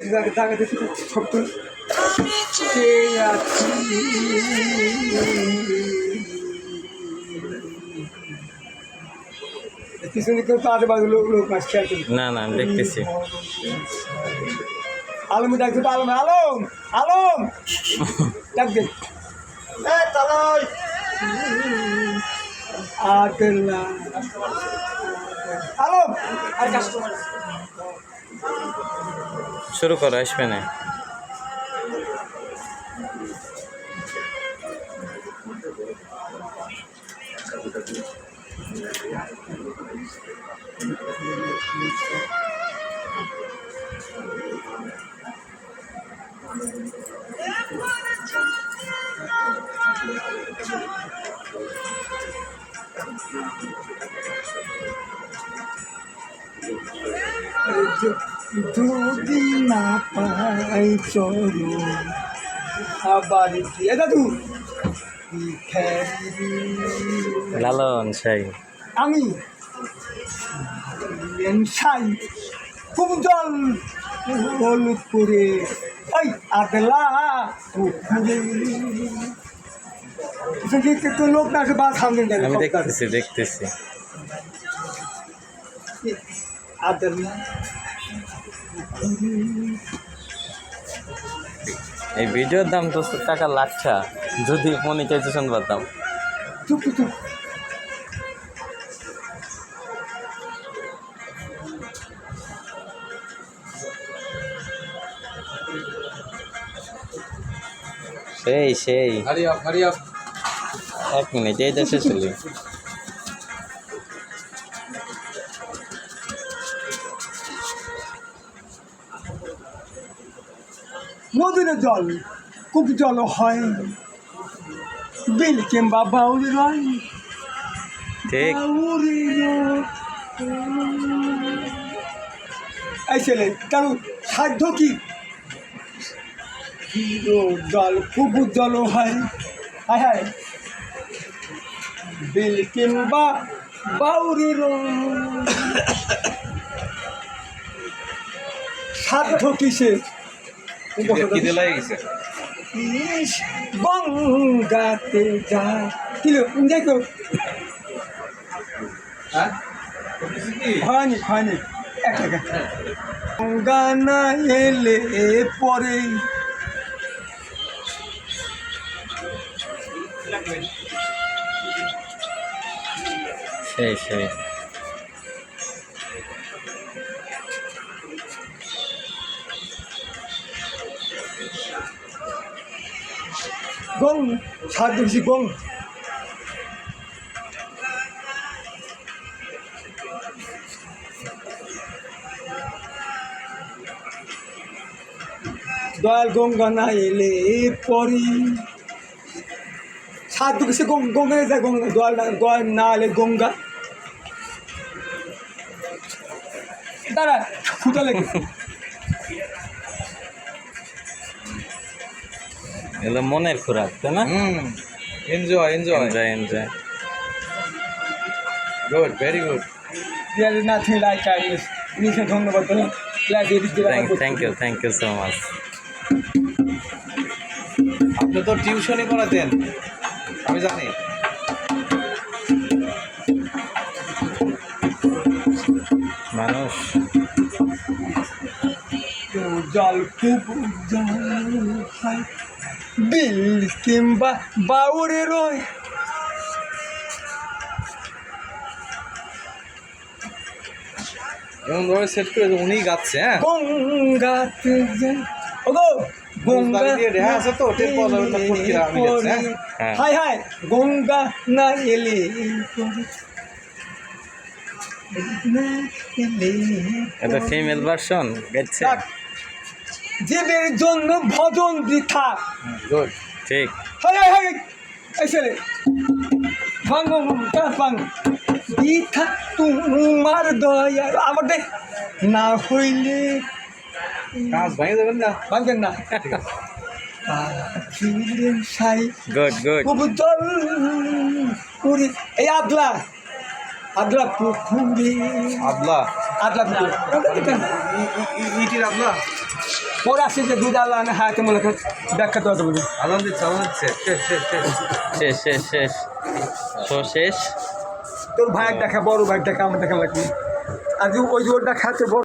জায়গা জায়গা দেখি কে পিছনে কেউ তো লোক লোক আসছে না না আমি দেখতেছি। আলম ডাকছে তো আলম আলম আলম। ডাক আর পেল আলম আর কাস্টমার। শুরু করো আসবে না। যদি না পাই চলো আবার এ দাদু! লালন সাই। আমি সাই। খুব জল হলুদ করে ওই আদলা তো লোক না বা সামনে আমি দেখতেছি দেখতেছি। আদলা এই ভিডিওর দাম তো টাকা লাখটা যদি মনিটাইজেশন পাতাম সেই সেই. এক মিনিট এই দেশে চলি নদীর জল খুব জল হয়। বিল কিংবা বাউরি রয়। ঠিক। এই ছেলে কারণ সাধ্য কি? জল খুব জল হয়। হায় হায়। বিল কিংবা বাউরি সাধ্য কিসের? গঙ্গাতে যায় কিলো দেখো। হ্যাঁ? হয়নি হয়নি এক টাকা। গঙ্গা না এলে পরে। সেই সেই। গং সাধ্য বেশি গং। দয়াল গঙ্গা না এলে পরে। সাধ্য বেশি গঙ্গা যায় গঙ্গা, দয়াল দয়াল না এলে গঙ্গা। দাঁড়া ফুটা লেগে। এগুলো মনের খোরাক তাই না? হুম enjoy enjoy enjoy enjoy good very good There is nothing like kindness. নিচে ধন্যবাদ বলুন এদিক দিয়ে thank thank you thank you so much আপনি তো টিউশনই পড়াতেন আমি জানি। মানুষ। জল খুব জল হয় বিল কিংবা বাউরে রয় সেট করে উনিই গাচ্ছে হ্যাঁ গঙ্গাতে ওগো গঙ্গা রেহা আছে তো, হ্যাঁ? হ্যাঁ। হাই হাই গঙ্গা না এলে এটা। ফিমেল ভার্সন গেছে জীবের জন্য ভজন বৃথা ঠিক হাই হাই হাই এই ছেলে ভাঙ্গ কাজ ভাঙ্গ বৃথা তোমার দয়া আমার দেখ না হইলে কাজ ভেঙে দেবেন না ভাঙবেন না সাই গুড গুড এই আদলা আদলা পুকুরে আদলা আদলা পুকুর ইটির আদলা ওর আসছে যে দুধ আল্লাহ আনে হায়াতে মনে করে ব্যাখ্যা করতে বলি আনন্দ দিচ্ছে আনন্দ দিচ্ছে শেষ শেষ শেষ। শেষ শেষ শেষ। তোর ভাইয়ের দেখা বড় ভাইয়ের দেখা আমার দেখা লাগবে। আর ওই জোরটা খাচ্ছে বড়